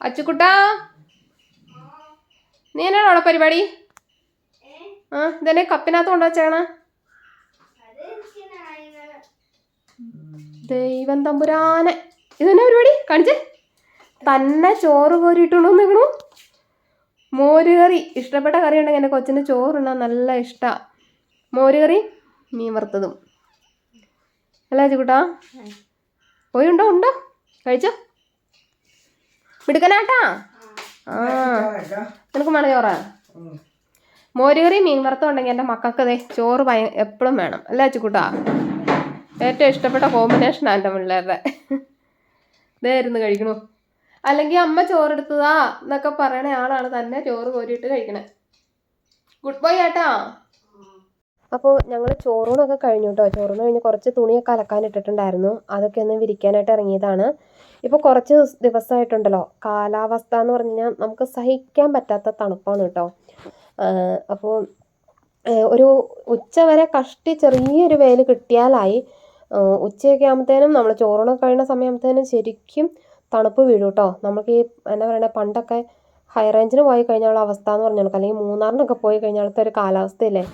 അച്ചുക്കുട്ടാ? നീ എന്നാണ് അവിടെ പരിപാടി? ആ ഇതന്നെ കപ്പിനകത്ത് കൊണ്ടുവച്ചാണ് ദൈവം തമ്പുരാനെ. ഇതെന്നെ പരിപാടി? കാണിച്ചേ. തന്നെ ചോറ് കോരിയിട്ടുണ്ടോ നിൽക്കണു മോര് കറി. ഇഷ്ടപ്പെട്ട കറി ഉണ്ടെങ്കിൽ എന്റെ കൊച്ചിന് ചോറുണ്ണാൻ നല്ല ഇഷ്ടമാണ് മോര് കറി മീൻ വറുത്തതും. അല്ല അച്ചുകുട്ടാ പോയി ഉണ്ടോ? ഉണ്ടോ? കഴിച്ചോ? മിടുക്കനാട്ടാ? ആ. നിനക്ക് മണ ചോറാ? മോരുകറി മീൻ വറുത്തം ഉണ്ടെങ്കിൽ എന്റെ മക്കൾക്ക് ദേ ചോറ് ഭയ എപ്പോഴും വേണം. അല്ലേ അച്ചുക്കൂട്ടാ? ഏറ്റവും ഇഷ്ടപ്പെട്ട കോമ്പിനേഷനാണ് എന്റെ പിള്ളേരുടെ. ഇതായിരുന്നു കഴിക്കണു. അല്ലെങ്കിൽ അമ്മ ചോറെടുത്തതാ എന്നൊക്കെ പറയണ ആളാണ് തന്നെ ചോറ് കോരിയിട്ട് കഴിക്കണേ. ഗുഡ് ബൈ ഏട്ടാ അപ്പോൾ ഞങ്ങൾ ചോറൂണൊക്കെ കഴിഞ്ഞു കേട്ടോ ചോറൂണ് കഴിഞ്ഞ് കുറച്ച് തുണിയൊക്കെ അലക്കാൻ ഇട്ടിട്ടുണ്ടായിരുന്നു അതൊക്കെ ഒന്ന് വിരിക്കാനായിട്ട് ഇറങ്ങിയതാണ്. ഇപ്പോൾ കുറച്ച് ദിവസ- ദിവസമായിട്ടുണ്ടല്ലോ കാലാവസ്ഥ എന്ന് പറഞ്ഞു കഴിഞ്ഞാൽ നമുക്ക് സഹിക്കാൻ പറ്റാത്ത തണുപ്പാണ് കേട്ടോ. അപ്പോൾ ഒരു ഉച്ച വരെ കഷ്ടി ചെറിയൊരു വെയിൽ കിട്ടിയാലായി. ഉച്ചയൊക്കെ ആകുമ്പോഴത്തേനും നമ്മൾ ചോറൂണൊക്കെ കഴിയുന്ന സമയമാകുമ്പോഴത്തേനും ശരിക്കും തണുപ്പ് വീഴും കേട്ടോ. നമുക്ക് ഈ എന്താ പറയുക പണ്ടൊക്കെ ഹൈ റേഞ്ചിന് പോയി കഴിഞ്ഞാലുള്ള അവസ്ഥ എന്ന് പറഞ്ഞു കൊടുക്കുക അല്ലെങ്കിൽ മൂന്നാറിനൊക്കെ പോയി കഴിഞ്ഞാലത്തെ ഒരു കാലാവസ്ഥയില്ലേ?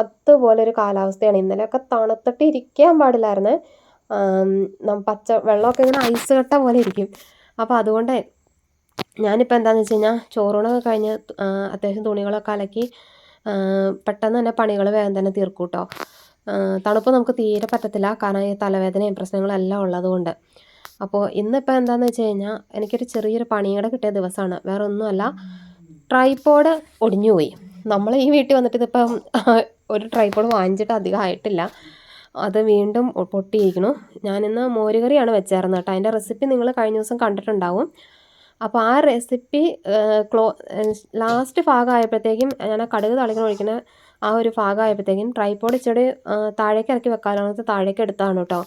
അതുപോലെ ഒരു കാലാവസ്ഥയാണ്. ഇന്നലെയൊക്കെ തണുത്തിട്ട് ഇരിക്കാൻ പാടില്ലായിരുന്നു. പച്ച വെള്ളമൊക്കെ ഇങ്ങനെ ഐസ് കട്ട പോലെ ഇരിക്കും. അപ്പോൾ അതുകൊണ്ട് ഞാനിപ്പോൾ എന്താണെന്ന് വെച്ച് കഴിഞ്ഞാൽ ചോറൂണൊക്കെ കഴിഞ്ഞ് അത്യാവശ്യം തുണികളൊക്കെ അലക്കി പെട്ടെന്ന് തന്നെ പണികൾ വേഗം തന്നെ തീർക്കും കേട്ടോ തണുപ്പ് നമുക്ക് തീരെ പറ്റത്തില്ല. കാരണം ഈ തലവേദനയും പ്രശ്നങ്ങളും എല്ലാം ഉള്ളതുകൊണ്ട് അപ്പോൾ ഇന്നിപ്പോൾ എന്താണെന്ന് വെച്ച് കഴിഞ്ഞാൽ എനിക്കൊരു ചെറിയൊരു പണിയുടെ കിട്ടിയ ദിവസമാണ്. വേറെ ഒന്നുമല്ല ട്രൈപ്പോഡ് ഒടിഞ്ഞുപോയി നമ്മൾ ഈ വീട്ടിൽ വന്നിട്ട് ഇതിപ്പം ഒരു ട്രൈപോഡ് വാങ്ങിച്ചിട്ട് അധികം ആയിട്ടില്ല. അത് വീണ്ടും പൊട്ടിയിരിക്കണു ഞാനിന്ന് മോരുകറിയാണ് വെച്ചായിരുന്നത് കേട്ടോ. അതിന്റെ റെസിപ്പി നിങ്ങൾ കഴിഞ്ഞ ദിവസം കണ്ടിട്ടുണ്ടാവും. അപ്പോൾ ആ റെസിപ്പി ക്ലോ ലാസ്റ്റ് ഭാഗമായപ്പോഴത്തേക്കും ഞാൻ ആ കടുക് തളിക്കണ ഒഴിക്കുന്ന ആ ഒരു ഭാഗമായപ്പോഴത്തേക്കും ട്രൈപ്പോഡ് ഇച്ചിരി താഴേക്ക് ഇറക്കി വെക്കാനാണ് താഴേക്ക് എടുത്താണ് കേട്ടോ.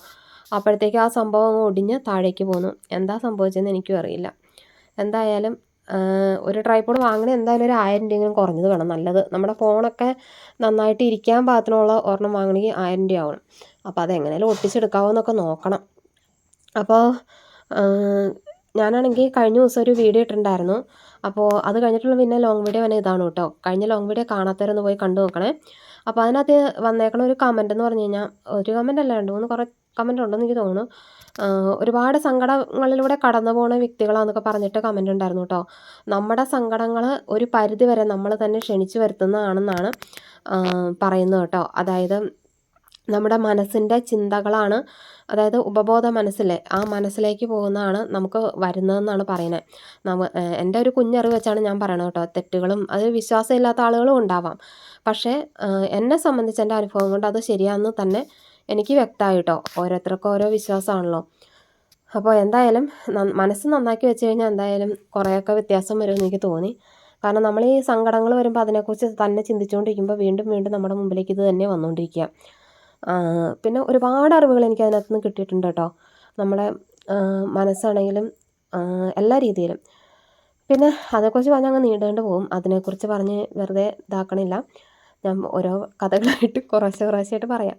അപ്പോഴത്തേക്കും ആ സംഭവം ഒടിഞ്ഞ് താഴേക്ക് പോന്നു. എന്താ സംഭവിച്ചതെന്ന് എനിക്കും അറിയില്ല. എന്തായാലും ഒരു ട്രൈപോഡ് വാങ്ങണ എന്തായാലും ഒരു ആയിരം രൂപയെങ്കിലും കുറഞ്ഞത് വേണം. നല്ലത് നമ്മുടെ ഫോണൊക്കെ നന്നായിട്ട് ഇരിക്കാൻ പാകത്തിനുള്ള ഒരെണ്ണം വാങ്ങണമെങ്കിൽ ആയിരം രൂപ ആവണം. അപ്പോൾ അതെങ്ങനെയാലും ഒട്ടിച്ചെടുക്കാവോ എന്നൊക്കെ നോക്കണം. അപ്പോൾ ഞാനാണെങ്കിൽ കഴിഞ്ഞ ദിവസം ഒരു വീഡിയോ ഇട്ടിട്ടുണ്ടായിരുന്നു. അപ്പോൾ അത് കഴിഞ്ഞിട്ടുള്ള പിന്നെ ലോങ് വീഡിയോ തന്നെ ഇതാണ് കേട്ടോ. കഴിഞ്ഞ ലോങ് വീഡിയോ കാണാത്തവരൊന്ന് പോയി കണ്ടു നോക്കണേ. അപ്പോൾ അതിനകത്ത് വന്നേക്കണ ഒരു കമന്റ് എന്ന് പറഞ്ഞു കഴിഞ്ഞാൽ ഒരു കമന്റ് അല്ല രണ്ട് മൂന്ന് കുറേ കമന്റ് ഉണ്ടെന്ന് എനിക്ക് തോന്നുന്നു. ഒരുപാട് സങ്കടങ്ങളിലൂടെ കടന്നു പോകുന്ന വ്യക്തികളാന്നൊക്കെ പറഞ്ഞിട്ട് കമന്റ് ഉണ്ടായിരുന്നു കേട്ടോ നമ്മുടെ സങ്കടങ്ങൾ ഒരു പരിധി വരെ നമ്മൾ തന്നെ ക്ഷണിച്ചു വരുത്തുന്നതാണെന്നാണ് പറയുന്നത് കേട്ടോ അതായത് നമ്മുടെ മനസ്സിന്റെ ചിന്തകളാണ് അതായത് ഉപബോധ മനസ്സിലെ ആ മനസ്സിലേക്ക് പോകുന്നതാണ് നമുക്ക് വരുന്നതെന്നാണ് പറയുന്നത്. നമ്മ എന്റെ ഒരു കുഞ്ഞറിവ് വെച്ചാണ് ഞാൻ പറയണത് കേട്ടോ തെറ്റുകളും അത് വിശ്വാസമില്ലാത്ത ആളുകളും ഉണ്ടാവാം. പക്ഷേ എന്നെ സംബന്ധിച്ച് എന്റെ അനുഭവം കൊണ്ട് അത് ശരിയാണെന്ന് തന്നെ എനിക്ക് വ്യക്തമായി കേട്ടോ ഓരോരുത്തർക്കും ഓരോ വിശ്വാസമാണല്ലോ. അപ്പോൾ എന്തായാലും മനസ്സ് നന്നാക്കി വെച്ച് കഴിഞ്ഞാൽ എന്തായാലും കുറേയൊക്കെ വ്യത്യാസം വരുമെന്ന് എനിക്ക് തോന്നി. കാരണം നമ്മൾ ഈ സങ്കടങ്ങൾ വരുമ്പോൾ അതിനെക്കുറിച്ച് തന്നെ ചിന്തിച്ചുകൊണ്ടിരിക്കുമ്പോൾ വീണ്ടും വീണ്ടും നമ്മുടെ മുമ്പിലേക്ക് ഇത് തന്നെ വന്നുകൊണ്ടിരിക്കുക പിന്നെ ഒരുപാട് അറിവുകൾ എനിക്ക് അതിനകത്ത് നിന്ന് കിട്ടിയിട്ടുണ്ട് കേട്ടോ നമ്മുടെ മനസ്സാണെങ്കിലും എല്ലാ രീതിയിലും. പിന്നെ അതേക്കുറിച്ച് പറഞ്ഞാൽ അങ്ങ് നീണ്ടേണ്ട് പോകും അതിനെക്കുറിച്ച് പറഞ്ഞ് വെറുതെ ഇതാക്കണില്ല. ഞാൻ ഓരോ കഥകളായിട്ട് കുറേശ്ശെ കുറേശ്ശെയായിട്ട് പറയാം.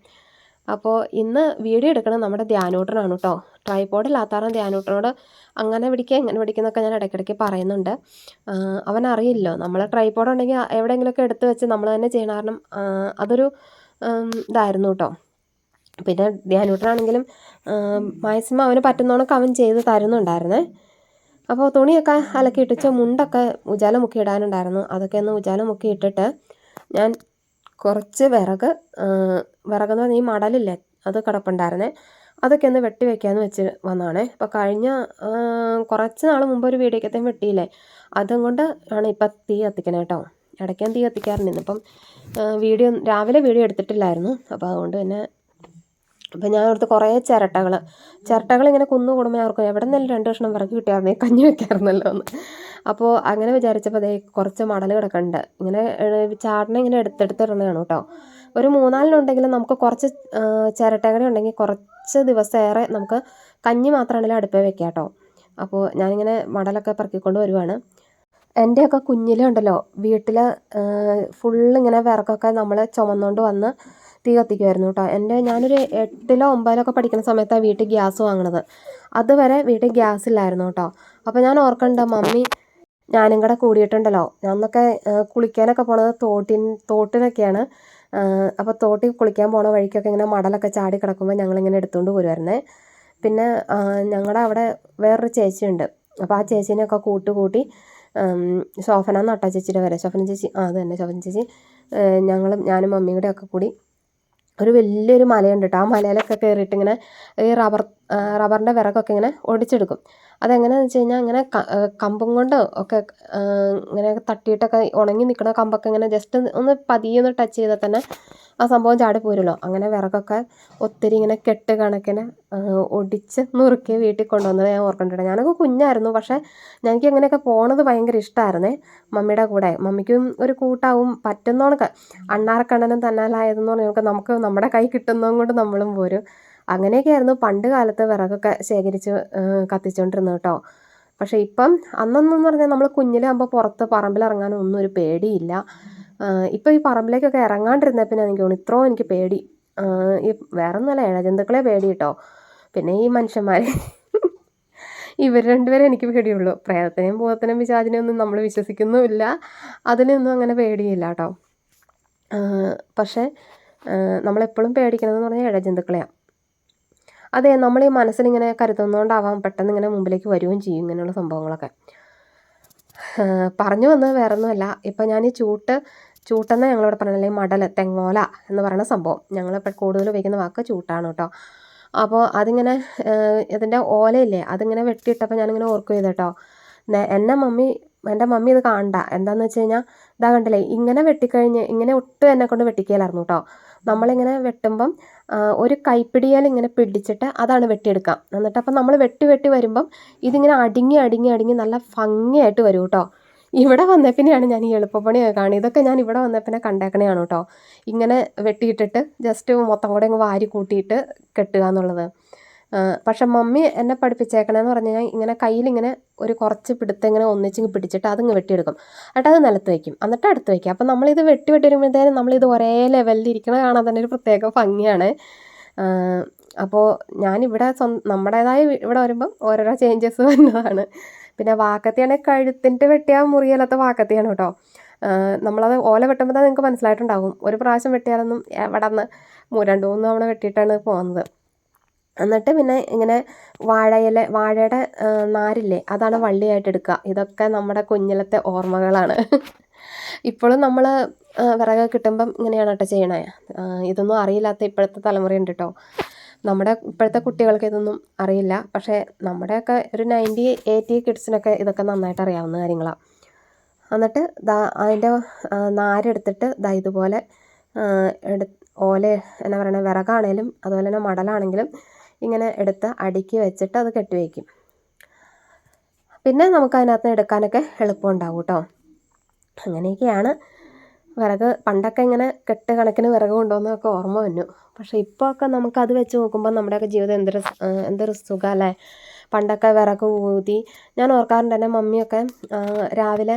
അപ്പോൾ ഇന്ന് വീഡിയോ എടുക്കണം നമ്മുടെ ധ്യാനൂട്ടനാണ് കേട്ടോ. ട്രൈപോഡ് ഇല്ലാത്താറും ധ്യാനൂട്ടനോട് അങ്ങനെ പിടിക്കുക ഇങ്ങനെ പിടിക്കുക എന്നൊക്കെ ഞാൻ ഇടയ്ക്കിടയ്ക്ക് പറയുന്നുണ്ട്. അവനറിയില്ലോ നമ്മൾ ട്രൈപോഡ് ഉണ്ടെങ്കിൽ എവിടെയെങ്കിലുമൊക്കെ എടുത്തു വെച്ച് നമ്മൾ തന്നെ ചെയ്യണ. കാരണം അതൊരു ഇതായിരുന്നു കേട്ടോ. പിന്നെ ധ്യാനൂട്ടനാണെങ്കിലും മാക്സിമം അവന് പറ്റുന്നോണൊക്കെ അവൻ ചെയ്ത് തരുന്നുണ്ടായിരുന്നേ. അപ്പോൾ തുണിയൊക്കെ അലക്കി ഇട്ടിച്ച് മുണ്ടൊക്കെ ഉജാല മുക്കി ഇടാനുണ്ടായിരുന്നു അതൊക്കെ ഒന്ന് ഉജാല മുക്കി ഇട്ടിട്ട് ഞാൻ കുറച്ച് വിറക് വിറകെന്ന് പറഞ്ഞാൽ ഈ മടലില്ലേ അത് കിടപ്പുണ്ടായിരുന്നേ. അതൊക്കെ ഒന്ന് വെട്ടി വെക്കാമെന്ന് വെച്ച് വന്നതാണേ അപ്പോൾ കഴിഞ്ഞ കുറച്ച് നാൾ മുമ്പ് ഒരു വീഡിയോക്കത്തേം വെട്ടിയില്ലേ? അതും കൊണ്ട് ആണ് ഇപ്പം തീ കത്തിക്കണേ കേട്ടോ ഇടയ്ക്ക് ഞാൻ തീ കത്തിക്കാറുണ്ട്. ഇന്നിപ്പം വീഡിയോ രാവിലെ വീഡിയോ എടുത്തിട്ടില്ലായിരുന്നു. അപ്പോൾ അതുകൊണ്ട് പിന്നെ അപ്പം ഞാൻ അവിടുത്തെ കുറേ ചിരട്ടകൾ ചിരട്ടകൾ ഇങ്ങനെ കുന്നു കൂടുമ്പോൾ അവർക്ക് എവിടെ നിന്നെങ്കിലും രണ്ട് കഷ്ണം വിറക് കിട്ടിയായിരുന്നേ കഞ്ഞി വെക്കാറുന്നല്ലോ എന്ന്. അപ്പോൾ അങ്ങനെ വിചാരിച്ചപ്പോൾ അതേ കുറച്ച് മടൽ കിടക്കുന്നുണ്ട് ഇങ്ങനെ ചാടിനെ ഇങ്ങനെ എടുത്തെടുത്തിടണതാണ് കേട്ടോ ഒരു മൂന്നാലിനുണ്ടെങ്കിലും നമുക്ക് കുറച്ച് ചിരട്ടകളെ ഉണ്ടെങ്കിൽ കുറച്ച് ദിവസമേറെ നമുക്ക് കഞ്ഞി മാത്രമാണെങ്കിലും അടുപ്പേ വെക്കാം കേട്ടോ അപ്പോൾ ഞാനിങ്ങനെ മടലൊക്കെ പറക്കിക്കൊണ്ട് വരുവാണ്. എന്റെയൊക്കെ കുഞ്ഞിലുണ്ടല്ലോ വീട്ടിൽ ഫുള്ളിങ്ങനെ വിറക്കൊക്കെ നമ്മൾ ചുമന്നുകൊണ്ട് വന്ന് തീ കത്തിക്കുമായിരുന്നു കേട്ടോ. എന്റെ ഞാനൊരു എട്ടിലോ ഒമ്പതിലോ ഒക്കെ പഠിക്കുന്ന സമയത്താണ് വീട്ടിൽ ഗ്യാസ് വാങ്ങണത്. അതുവരെ വീട്ടിൽ ഗ്യാസ് ഇല്ലായിരുന്നു കേട്ടോ. അപ്പോൾ ഞാൻ ഓർക്കണ്ട മമ്മി ഞാനും കൂടെ കൂടിയിട്ടുണ്ടല്ലോ. ഞാനൊക്കെ കുളിക്കാനൊക്കെ പോണത് തോട്ടിൻ തോട്ടിനൊക്കെയാണ് അപ്പോൾ തോട്ടിൽ കുളിക്കാൻ പോണ വഴിക്കൊക്കെ ഇങ്ങനെ മടലൊക്കെ ചാടി കിടക്കുമ്പോൾ ഞങ്ങളിങ്ങനെ എടുത്തുകൊണ്ട് പോരുമായിരുന്നേ പിന്നെ ഞങ്ങളുടെ അവിടെ വേറൊരു ചേച്ചിയുണ്ട്. അപ്പോൾ ആ ചേച്ചീനെയൊക്കെ കൂട്ടുകൂട്ടി ശോഭന നട്ട ചേച്ചിയുടെ വരെ ശോഭന ചേച്ചി? ആ അത് തന്നെ ശോഭന ചേച്ചി. ഞങ്ങളും ഞാനും മമ്മിയും കൂടെ ഒക്കെ കൂടി ഒരു വലിയൊരു മലയുണ്ട് കേട്ടോ ആ മലയിലൊക്കെ കയറിയിട്ട് ഇങ്ങനെ ഈ റബ്ബർ റബ്ബറിന്റെ വിറകൊക്കെ ഇങ്ങനെ ഒടിച്ചെടുക്കും. അതെങ്ങനെയാണെന്ന് വെച്ച് കഴിഞ്ഞാൽ അങ്ങനെ കമ്പും കൊണ്ട് ഒക്കെ ഇങ്ങനെ തട്ടിയിട്ടൊക്കെ ഉണങ്ങി നിൽക്കുന്ന കമ്പൊക്കെ ഇങ്ങനെ ജസ്റ്റ് ഒന്ന് പതിയെ ഒന്ന് ടച്ച് ചെയ്താൽ തന്നെ ആ സംഭവം ചാടി പോരല്ലോ. അങ്ങനെ വിറകൊക്കെ ഒത്തിരി ഇങ്ങനെ കെട്ട് കണക്കിന് ഒടിച്ച് നുറുക്കി വീട്ടിൽ കൊണ്ടുവന്നത് ഞാൻ ഓർക്കുന്നുണ്ട് ഞാനൊക്കെ കുഞ്ഞായിരുന്നു പക്ഷേ ഞങ്ങൾക്ക് അങ്ങനെയൊക്കെ പോണത് ഭയങ്കര ഇഷ്ടമായിരുന്നേ മമ്മിയുടെ കൂടെ. മമ്മിക്കും ഒരു കൂട്ടാവും പറ്റുന്നോണൊക്കെ. അണ്ണാർക്കണ്ണനും തന്നാലായതെന്ന് പറഞ്ഞാൽ നമുക്ക് നമ്മുടെ കൈ കിട്ടുന്നതും കൊണ്ട് നമ്മളും പോരും. അങ്ങനെയൊക്കെയായിരുന്നു പണ്ട് കാലത്ത് വിറകൊക്കെ ശേഖരിച്ച് കത്തിച്ചുകൊണ്ടിരുന്നത് കേട്ടോ. പക്ഷേ ഇപ്പം അന്നൊന്നും പറഞ്ഞാൽ നമ്മൾ കുഞ്ഞിലാകുമ്പോൾ പുറത്ത് പറമ്പിലിറങ്ങാനും ഒന്നും ഒരു പേടിയില്ല. ഇപ്പോൾ ഈ പറമ്പിലേക്കൊക്കെ ഇറങ്ങാണ്ടിരുന്ന പിന്നെ എനിക്ക് തോന്നുന്നു ഇത്രയും എനിക്ക് പേടി. ഈ വേറെ ഒന്നുമല്ല ഇഴജന്തുക്കളെ പേടി കേട്ടോ. പിന്നെ ഈ മനുഷ്യന്മാരെ ഇവർ രണ്ടുപേരെ എനിക്ക് പേടിയുള്ളൂ. പ്രേതത്തിനെയും ഭൂതത്തിനെയും പിശാചിനെയും ഒന്നും നമ്മൾ വിശ്വസിക്കുന്നുമില്ല. അതിനൊന്നും അങ്ങനെ പേടിയില്ല കേട്ടോ. പക്ഷേ നമ്മളെപ്പോഴും പേടിക്കണമെന്ന് പറഞ്ഞാൽ ഇഴജന്തുക്കളെയാണ് അതെ നമ്മൾ ഈ മനസ്സിലിങ്ങനെ കരുതുന്നതുകൊണ്ടാവാം പെട്ടെന്ന് ഇങ്ങനെ മുമ്പിലേക്ക് വരികയും ചെയ്യും ഇങ്ങനെയുള്ള സംഭവങ്ങളൊക്കെ. പറഞ്ഞു വന്നത് വേറെ ഒന്നുമല്ല ഇപ്പം ഞാൻ ഈ ചൂട്ട് ചൂട്ടെന്ന് ഞങ്ങളിവിടെ പറഞ്ഞ അല്ലെങ്കിൽ മടൽ തെങ്ങോല എന്ന് പറയുന്ന സംഭവം. ഞങ്ങളിപ്പോൾ കൂടുതൽ ഉപയോഗിക്കുന്ന വാക്ക് ചൂട്ടാണ് കേട്ടോ. അപ്പോൾ അതിങ്ങനെ ഇതിന്റെ ഓലയില്ലേ അതിങ്ങനെ വെട്ടിയിട്ടപ്പോൾ ഞാനിങ്ങനെ ഓർക്കും ചെയ്ത് കേട്ടോ. എന്നെ മമ്മി എന്റെ മമ്മി ഇത് കാണണ്ട. എന്താണെന്ന് വെച്ച് കഴിഞ്ഞാൽ ഇതാ കണ്ടില്ലേ ഇങ്ങനെ വെട്ടിക്കഴിഞ്ഞ് ഇങ്ങനെ ഒട്ടും എന്നെ കൊണ്ട് വെട്ടിക്കലായിരുന്നു കേട്ടോ. നമ്മളിങ്ങനെ വെട്ടുമ്പം ഒരു കൈപ്പിടിയാൽ ഇങ്ങനെ പിടിച്ചിട്ട് അതാണ് വെട്ടിയെടുക്കുക. എന്നിട്ട് അപ്പം നമ്മൾ വെട്ടി വെട്ടി വരുമ്പം ഇതിങ്ങനെ അടുങ്ങി അടുങ്ങി അടുങ്ങി നല്ല ഭംഗിയായിട്ട് വരും കേട്ടോ. ഇവിടെ വന്നപ്പിനെയാണ് ഞാൻ ഈ എളുപ്പപ്പണി കാണുന്നത് ഇതൊക്കെ ഞാൻ ഇവിടെ വന്നപ്പിനെ കണ്ടേക്കണെയാണ് കേട്ടോ. ഇങ്ങനെ വെട്ടിയിട്ടിട്ട് ജസ്റ്റ് മൊത്തം കൂടെ അങ്ങ് വാരി കൂട്ടിയിട്ട് കെട്ടുക എന്നുള്ളത്. പക്ഷെ മമ്മി എന്നെ പഠിപ്പിച്ചേക്കണമെന്ന് പറഞ്ഞു കഴിഞ്ഞാൽ ഇങ്ങനെ കയ്യിലിങ്ങനെ ഒരു കുറച്ച് പിടുത്തം ഇങ്ങനെ ഒന്നിച്ചിങ്ങ് പിടിച്ചിട്ട് അതിങ്ങ് വെട്ടിയെടുക്കും. എന്നിട്ട് അത് നിലത്ത് വയ്ക്കും എന്നിട്ട് അടുത്ത് വയ്ക്കും അപ്പം നമ്മളിത് വെട്ടി വെട്ടി വരുമ്പോഴത്തേനും നമ്മളിത് ഒരേ ലെവലിൽ ഇരിക്കണ കാണാൻ തന്നെ ഒരു പ്രത്യേക ഭംഗിയാണ്. അപ്പോൾ ഞാനിവിടെ സ്വന്ത നമ്മുടേതായ ഇവിടെ വരുമ്പം ഓരോരോ ചേഞ്ചസ് വന്നതാണ്. പിന്നെ വാക്കത്തിയാണെങ്കിൽ കഴുത്തിന്റെ വെട്ടിയാൽ മുറിയല്ലാത്ത വാക്കത്തിയാണ് കേട്ടോ. നമ്മളത് ഓല വെട്ടുമ്പോൾ നിങ്ങൾക്ക് മനസ്സിലായിട്ടുണ്ടാകും ഒരു പ്രാവശ്യം വെട്ടിയാലൊന്നും എവിടെ നിന്ന് രണ്ട് മൂന്ന് തവണ വെട്ടിയിട്ടാണ് പോകുന്നത് എന്നിട്ട് പിന്നെ ഇങ്ങനെ വാഴയില വാഴയുടെ നാരില്ലേ അതാണ് വള്ളിയായിട്ട് എടുക്കുക. ഇതൊക്കെ നമ്മുടെ കുഞ്ഞിലത്തെ ഓർമ്മകളാണ്. ഇപ്പോഴും നമ്മൾ വിറക് കിട്ടുമ്പം ഇങ്ങനെയാണ് കേട്ടോ ചെയ്യണേ. ഇതൊന്നും അറിയില്ലാത്ത ഇപ്പോഴത്തെ തലമുറയുണ്ട് കേട്ടോ. നമ്മുടെ ഇപ്പോഴത്തെ കുട്ടികൾക്ക് ഇതൊന്നും അറിയില്ല. പക്ഷേ നമ്മുടെയൊക്കെ ഒരു നയന്റി എയ്റ്റി കിഡ്സിനൊക്കെ ഇതൊക്കെ നന്നായിട്ട് അറിയാവുന്ന കാര്യങ്ങളാണ് എന്നിട്ട് ദാ അതിന്റെ നാരെടുത്തിട്ട് ദാ ഇതുപോലെ എടു ഓല എന്നാ പറയണത് വിറകാണേലും അതുപോലെ തന്നെ മടലാണെങ്കിലും ഇങ്ങനെ എടുത്ത് അടുക്കി വെച്ചിട്ട് അത് കെട്ടി വയ്ക്കും പിന്നെ നമുക്ക് അതിനകത്ത് എടുക്കാനൊക്കെ എളുപ്പമുണ്ടാവും കേട്ടോ അങ്ങനെയൊക്കെയാണ്. വിറക് പണ്ടൊക്കെ ഇങ്ങനെ കെട്ട് കണക്കിന് വിറക് കൊണ്ടുവന്നൊക്കെ ഓർമ്മ വന്നു. പക്ഷേ ഇപ്പോൾ ഒക്കെ നമുക്കത് വെച്ച് നോക്കുമ്പോൾ നമ്മുടെയൊക്കെ ജീവിതം എന്തൊരു എന്തൊരു സുഖം അല്ലേ പണ്ടൊക്കെ വിറക് ഊതി. ഞാൻ ഓർക്കാറുണ്ട് എന്റെ മമ്മിയൊക്കെ രാവിലെ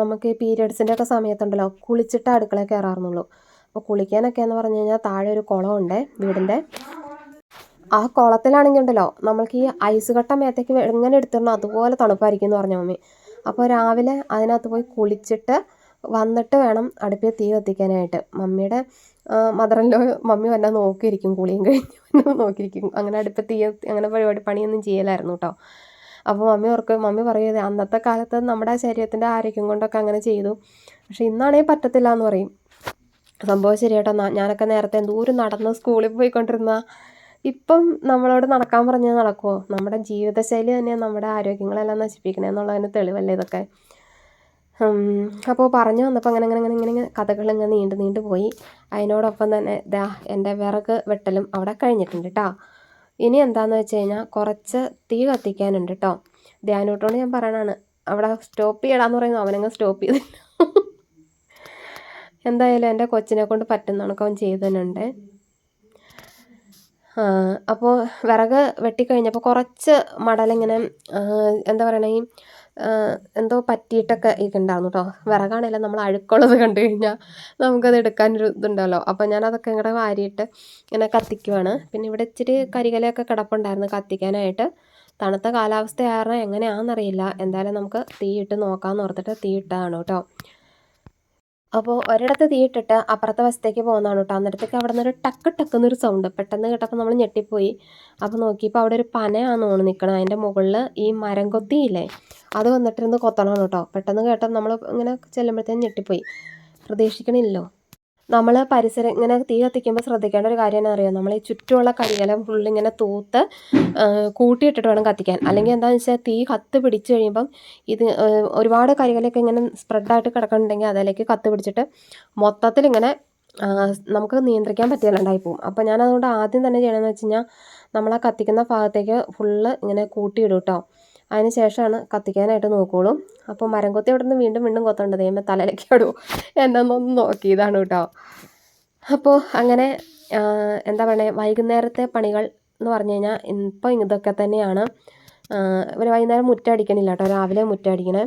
നമുക്ക് ഈ പീരിയഡ്സിന്റെ ഒക്കെ സമയത്തുണ്ടല്ലോ കുളിച്ചിട്ട് അടുക്കളയിൽ കയറാറുള്ളൂ അപ്പോൾ കുളിക്കാനൊക്കെ എന്ന് പറഞ്ഞു കഴിഞ്ഞാൽ താഴെ ഒരു കുളമുണ്ട് വീടിന്റെ. ആ കുളത്തിലാണെങ്കിൽ ഉണ്ടല്ലോ നമ്മൾക്ക് ഈ ഐസ് കട്ട മേത്തേക്ക് എങ്ങനെ എടുത്തിടണം. അതുപോലെ തണുപ്പായിരിക്കും എന്ന് പറഞ്ഞു മമ്മി. അപ്പോൾ രാവിലെ അതിനകത്ത് പോയി കുളിച്ചിട്ട് വന്നിട്ട് വേണം അടുപ്പിൽ തീ കത്തിക്കാനായിട്ട്. മമ്മിയുടെ മദറിലോ മമ്മി വന്ന നോക്കിയിരിക്കും കുളിയും കഴിഞ്ഞ് നോക്കിയിരിക്കും. അങ്ങനെ അടുപ്പിൽ തീ അങ്ങനെ പരിപാടി പണിയൊന്നും ചെയ്യലായിരുന്നു കേട്ടോ അപ്പോൾ മമ്മി ഓർക്ക് മമ്മി പറയുന്നത് അന്നത്തെ കാലത്ത് നമ്മുടെ ശരീരത്തിന്റെ ആരോഗ്യം കൊണ്ടൊക്കെ അങ്ങനെ ചെയ്തു. പക്ഷേ ഇന്നാണേ പറ്റത്തില്ല എന്ന് പറയും. സംഭവം ശരിയാട്ടോ ഞാനൊക്കെ നേരത്തെ എന്തോരം നടന്ന് സ്കൂളിൽ പോയിക്കൊണ്ടിരുന്ന ഇപ്പം നമ്മളോട് നടക്കാൻ പറഞ്ഞാൽ നടക്കുമോ നമ്മുടെ ജീവിതശൈലി തന്നെ നമ്മുടെ ആരോഗ്യങ്ങളെല്ലാം നശിപ്പിക്കണേ എന്നുള്ളതിന് തെളിവല്ലേ ഇതൊക്കെ? അപ്പോൾ പറഞ്ഞു വന്നപ്പോൾ അങ്ങനെ അങ്ങനെ അങ്ങനെ ഇങ്ങനെ കഥകൾ ഇങ്ങനെ നീണ്ടു നീണ്ടു പോയി. അതിനോടൊപ്പം തന്നെ ദാ എന്റെ വിറക് വെട്ടലും അവിടെ കഴിഞ്ഞിട്ടുണ്ട് കേട്ടോ ഇനി എന്താണെന്ന് വെച്ച് കഴിഞ്ഞാൽ കുറച്ച് തീ കത്തിക്കാനുണ്ട് കേട്ടോ ധ്യാനോട്ടോട് ഞാൻ പറയണതാണ് അവിടെ സ്റ്റോപ്പ് ചെയ്യടാന്ന് പറയുന്നു. അവനങ്ങ് സ്റ്റോപ്പ് ചെയ്തില്ല. എന്തായാലും എന്റെ കൊച്ചിനെ കൊണ്ട് പറ്റുന്ന ചെയ്തു അവൻ ചെയ്തതിനുണ്ട് അപ്പോൾ വിറക് വെട്ടിക്കഴിഞ്ഞപ്പോൾ കുറച്ച് മടലിങ്ങനെ എന്താ പറയണേ എന്തോ പറ്റിയിട്ടൊക്കെ ഇരിക്കുന്നുണ്ടായിരുന്നു കേട്ടോ വിറകാണെങ്കിലും നമ്മൾ അഴുക്കുള്ളത് കണ്ടു കഴിഞ്ഞാൽ നമുക്കത് എടുക്കാനൊരു ഇതുണ്ടല്ലോ. അപ്പോൾ ഞാൻ അതൊക്കെ ഇങ്ങോട്ട് വാരിയിട്ട് ഇങ്ങനെ കത്തിക്കുവാണ്. പിന്നെ ഇവിടെ ഇച്ചിരി കരികലയൊക്കെ കിടപ്പുണ്ടായിരുന്നു കത്തിക്കാനായിട്ട്. തണുത്ത കാലാവസ്ഥ കാരണം എങ്ങനെയാണെന്നറിയില്ല എന്തായാലും നമുക്ക് തീയിട്ട് നോക്കാമെന്ന് ഓർത്തിട്ട് തീയിട്ടതാണ് കേട്ടോ അപ്പോൾ ഒരിടത്ത് തീയിട്ടിട്ട് അപ്പുറത്തെ വശത്തേക്ക് പോകുന്നതാണ് കേട്ടോ. അന്നേരത്തേക്ക് അവിടെ നിന്നൊരു ടക്ക് ടക്ക് എന്നൊരു സൗണ്ട് പെട്ടെന്ന് കേട്ടപ്പോൾ നമ്മൾ ഞെട്ടിപ്പോയി. അപ്പോൾ നോക്കിയപ്പോൾ അവിടെ ഒരു പനയാണെന്ന് തോന്നുന്നു നിൽക്കണം അതിന്റെ മുകളിൽ ഈ മരം കൊത്തിയില്ലേ അത് വന്നിട്ടിരുന്ന് കൊത്തണം കേട്ടോ. പെട്ടെന്ന് കേട്ടപ്പോൾ നമ്മൾ ഇങ്ങനെ ചെല്ലുമ്പോഴത്തേനും ഞെട്ടിപ്പോയി. പ്രതീക്ഷിക്കണില്ലല്ലോ. നമ്മൾ പരിസരം ഇങ്ങനെ തീ കത്തിക്കുമ്പോൾ ശ്രദ്ധിക്കേണ്ട ഒരു കാര്യം എന്നാ അറിയാം? നമ്മൾ ഈ ചുറ്റുമുള്ള കരിയെല്ലാം ഫുള്ളിങ്ങനെ തൂത്ത് കൂട്ടിയിട്ടിട്ട് വേണം കത്തിക്കാൻ. അല്ലെങ്കിൽ എന്താണെന്ന് വെച്ചാൽ തീ കത്ത് പിടിച്ച് കഴിയുമ്പം ഇത് ഒരുപാട് കരികളൊക്കെ ഇങ്ങനെ സ്പ്രെഡായിട്ട് കിടക്കുന്നുണ്ടെങ്കിൽ അതിലേക്ക് കത്ത് പിടിച്ചിട്ട് മൊത്തത്തിൽ ഇങ്ങനെ നമുക്ക് നിയന്ത്രിക്കാൻ പറ്റില്ലാണ്ടായി പോകും അപ്പോൾ ഞാനതുകൊണ്ട് ആദ്യം തന്നെ ചെയ്യണമെന്ന് വെച്ച് കഴിഞ്ഞാൽ നമ്മൾ ആ കത്തിക്കുന്ന ഭാഗത്തേക്ക് ഫുള്ള് ഇങ്ങനെ കൂട്ടിയിടും കേട്ടോ അതിന് ശേഷമാണ് കത്തിക്കാനായിട്ട് നോക്കുകയുള്ളൂ അപ്പോൾ മരം കൊത്തി അവിടെ നിന്ന് വീണ്ടും വീണ്ടും കൊത്തേണ്ടത് ദൈവമേ തലയിലേക്കാടുമോ എന്നൊന്നും നോക്കിയതാണ് കേട്ടോ. അപ്പോൾ അങ്ങനെ എന്താ പറയുക വൈകുന്നേരത്തെ പണികൾ എന്ന് പറഞ്ഞു കഴിഞ്ഞാൽ ഇപ്പം ഇതൊക്കെ തന്നെയാണ്. ഒരു വൈകുന്നേരം മുറ്റടിക്കണില്ല കേട്ടോ. രാവിലെ മുറ്റടിക്കണേ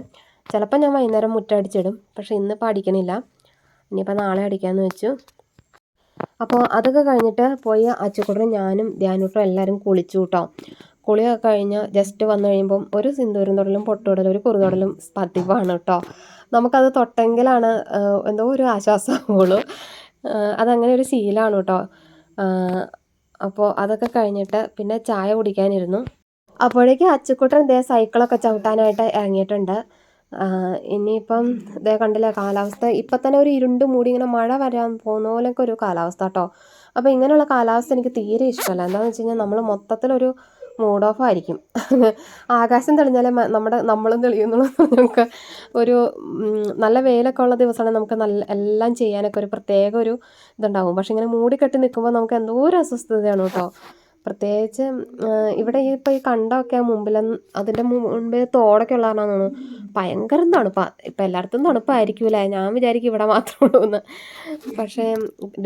ചിലപ്പോൾ ഞാൻ വൈകുന്നേരം മുറ്റടിച്ചിടും പക്ഷേ ഇന്നിപ്പോൾ അടിക്കണില്ല. ഇനിയിപ്പോൾ നാളെ അടിക്കാമെന്ന് വെച്ചു. അപ്പോൾ അതൊക്കെ കഴിഞ്ഞിട്ട് പോയി അച്ചുക്കുട്ടനും ഞാനും ധ്യാനൂട്ടും എല്ലാവരും കുളിച്ചു കേട്ടോ. കുളിയൊക്കെ കഴിഞ്ഞ് ജസ്റ്റ് വന്നു കഴിയുമ്പം ഒരു സിന്ദൂരം തൊടലും പൊട്ടുതൊടലും ഒരു കുറുതൊടലും പതിവാണ് കേട്ടോ നമുക്കത് തൊട്ടെങ്കിലാണ് എന്തോ ഒരു ആശ്വാസമാവുള്ളൂ. അതങ്ങനെ ഒരു ശീലമാണ് കേട്ടോ അപ്പോൾ അതൊക്കെ കഴിഞ്ഞിട്ട് പിന്നെ ചായ കുടിക്കാനിരുന്നു. അപ്പോഴേക്കും അച്ചുക്കുട്ടൻ ഇതേ സൈക്കിളൊക്കെ ചവിട്ടാനായിട്ട് ഇറങ്ങിയിട്ടുണ്ട് ഇനിയിപ്പം ഇതേ കണ്ടില്ലേ കാലാവസ്ഥ? ഇപ്പം തന്നെ ഒരു ഇരുണ്ട് മൂടി ഇങ്ങനെ മഴ വരാൻ പോകുന്ന പോലെയൊക്കെ ഒരു കാലാവസ്ഥ കേട്ടോ അപ്പോൾ ഇങ്ങനെയുള്ള കാലാവസ്ഥ എനിക്ക് തീരെ ഇഷ്ടമല്ല എന്താണെന്ന് വെച്ച് കഴിഞ്ഞാൽ നമ്മൾ മൊത്തത്തിലൊരു മൂഡ് ഓഫ് ആയിരിക്കും. ആകാശം തെളിഞ്ഞാലേ നമ്മുടെ നമ്മളും തെളിയുന്നുള്ളൂ നമുക്ക് ഒരു നല്ല വെയിലൊക്കെ ഉള്ള ദിവസമാണെങ്കിൽ നമുക്ക് നല്ല എല്ലാം ചെയ്യാനൊക്കെ ഒരു പ്രത്യേക ഒരു ഇതുണ്ടാവും. പക്ഷെ ഇങ്ങനെ മൂടിക്കെട്ടി നിൽക്കുമ്പോൾ നമുക്ക് എന്തോ ഒരു അസ്വസ്ഥതയാണ് കേട്ടോ. പ്രത്യേകിച്ച് ഇവിടെ ഈ ഇപ്പോൾ ഈ കണ്ടമൊക്കെ മുമ്പിൽ അതിന്റെ മുമ്പിൽ തോടൊക്കെ ഉള്ള കാരണം തോന്നുന്നു ഭയങ്കര തണുപ്പാണ് ഇപ്പം എല്ലായിടത്തും തണുപ്പായിരിക്കില്ല ഞാൻ വിചാരിക്കും ഇവിടെ മാത്രമുള്ളൂ എന്ന്. പക്ഷേ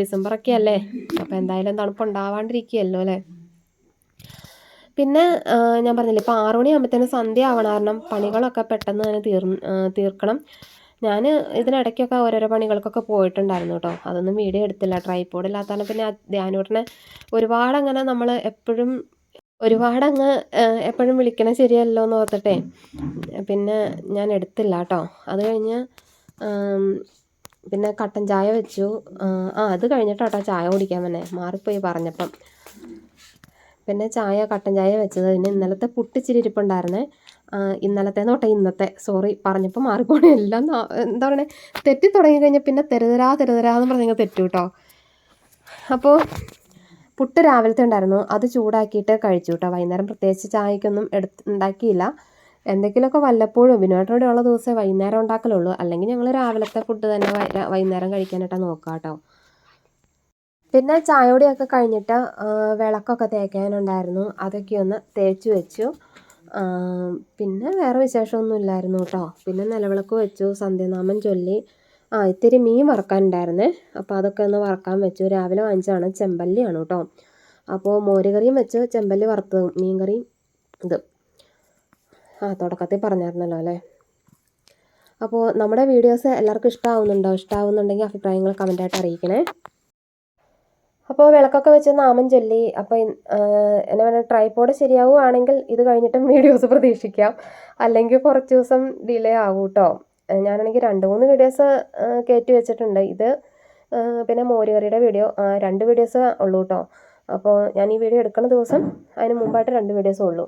ഡിസംബറൊക്കെ അല്ലേ? അപ്പോൾ എന്തായാലും തണുപ്പ് ഉണ്ടാവാണ്ടിരിക്കുകയല്ലോ അല്ലേ? പിന്നെ ഞാൻ പറഞ്ഞില്ലേ ഇപ്പോൾ ആറു മണിയാകുമ്പോഴത്തേനും സന്ധ്യ ആവണം കാരണം പണികളൊക്കെ പെട്ടെന്ന് തന്നെ തീർ തീർക്കണം. ഞാൻ ഇതിനിടയ്ക്കൊക്കെ ഓരോരോ പണികൾക്കൊക്കെ പോയിട്ടുണ്ടായിരുന്നു കേട്ടോ. അതൊന്നും വീഡിയോ എടുത്തില്ല. ട്രൈപോഡ് ഇല്ലാത്ത കാരണം പിന്നെ ധ്യാനൂട്ടനെ ഒരുപാട് അങ്ങനെ നമ്മൾ എപ്പോഴും ഒരുപാടങ്ങ് എപ്പോഴും വിളിക്കണ ശരിയല്ലോ എന്ന് ഓർത്തിട്ടെ പിന്നെ ഞാൻ എടുത്തില്ല കേട്ടോ. അത് കഴിഞ്ഞ് പിന്നെ കട്ടൻ ചായ വെച്ചു. ആ അത് കഴിഞ്ഞിട്ടാട്ടോ ചായ കുടിക്കാൻ തന്നെ മാറിപ്പോയി പറഞ്ഞപ്പം. പിന്നെ ചായ കട്ടൻ ചായ വെച്ചത്. പിന്നെ ഇന്നലത്തെ പുട്ടിച്ചിരി ഇരിപ്പുണ്ടായിരുന്നേ. ഇന്നലത്തെ നോട്ടെ ഇന്നത്തെ. സോറി പറഞ്ഞപ്പോൾ മാറിപ്പോണേ എല്ലാം എന്താ പറയുക തെറ്റി തുടങ്ങി കഴിഞ്ഞാൽ പിന്നെ തെരുതരാ തെരുതരാ എന്ന് പറഞ്ഞ് തെറ്റു കേട്ടോ അപ്പോൾ പുട്ട് രാവിലത്തെ ഉണ്ടായിരുന്നു. അത് ചൂടാക്കിയിട്ട് കഴിച്ചു കേട്ടോ വൈകുന്നേരം പ്രത്യേകിച്ച് ചായക്കൊന്നും എടുത്ത് ഉണ്ടാക്കിയില്ല. എന്തെങ്കിലുമൊക്കെ വല്ലപ്പോഴും ബിനുവേട്ടനോടെ ഉള്ള ദിവസമേ വൈകുന്നേരം ഉണ്ടാക്കലുള്ളൂ. അല്ലെങ്കിൽ ഞങ്ങൾ രാവിലത്തെ ഫുഡ് തന്നെ വൈകുന്നേരം കഴിക്കാനായിട്ടാണ് നോക്കുക കേട്ടോ പിന്നെ ചായയോടെയൊക്കെ കഴിഞ്ഞിട്ട് വിളക്കൊക്കെ തേക്കാനുണ്ടായിരുന്നു. അതൊക്കെ ഒന്ന് തേച്ച് വെച്ചു. പിന്നെ വേറെ വിശേഷമൊന്നും ഇല്ലായിരുന്നു കേട്ടോ. പിന്നെ നിലവിളക്ക് വെച്ചു സന്ധ്യനാമം ചൊല്ലി. ആ ഇത്തിരി മീൻ വറക്കാനുണ്ടായിരുന്നേ. അപ്പോൾ അതൊക്കെ ഒന്ന് വറക്കാൻ വെച്ചു. രാവിലെ വാങ്ങിച്ചാണ് ചെമ്പല്ലിയാണ് കേട്ടോ. അപ്പോൾ മോരുകറിയും വെച്ച് ചെമ്പല്ലി വറുത്തതും മീൻ കറിയും ഇത്. ആ തുടക്കത്തിൽ പറഞ്ഞായിരുന്നല്ലോ അല്ലേ? അപ്പോൾ നമ്മുടെ വീഡിയോസ് എല്ലാവർക്കും ഇഷ്ടമാവുന്നുണ്ടോ ഇഷ്ടമാവുന്നുണ്ടെങ്കിൽ അഭിപ്രായങ്ങൾ കമന്റായിട്ട് അറിയിക്കണേ. അപ്പോൾ വിളക്കൊക്കെ വെച്ച് നാമം ചൊല്ലി അപ്പോൾ എന്നെ പറഞ്ഞാൽ ട്രൈപോഡ് ശരിയാവുകയാണെങ്കിൽ ഇത് കഴിഞ്ഞിട്ടും വീഡിയോസ് പ്രതീക്ഷിക്കാം. അല്ലെങ്കിൽ കുറച്ച് ദിവസം ഡിലേ ആവും കേട്ടോ ഞാനാണെങ്കിൽ രണ്ട് മൂന്ന് വീഡിയോസ് കയറ്റി വെച്ചിട്ടുണ്ട്. ഇത് പിന്നെ മോരുകറിയുടെ വീഡിയോ രണ്ട് വീഡിയോസ് ഉള്ളൂ കേട്ടോ അപ്പോൾ ഞാൻ ഈ വീഡിയോ എടുക്കുന്ന ദിവസം അതിന് മുമ്പായിട്ട് രണ്ട് വീഡിയോസ് ഉള്ളൂ.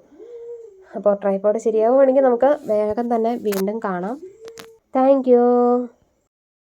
അപ്പോൾ ട്രൈപ്പോഡ് ശരിയാവുകയാണെങ്കിൽ നമുക്ക് വേഗം തന്നെ വീണ്ടും കാണാം. താങ്ക്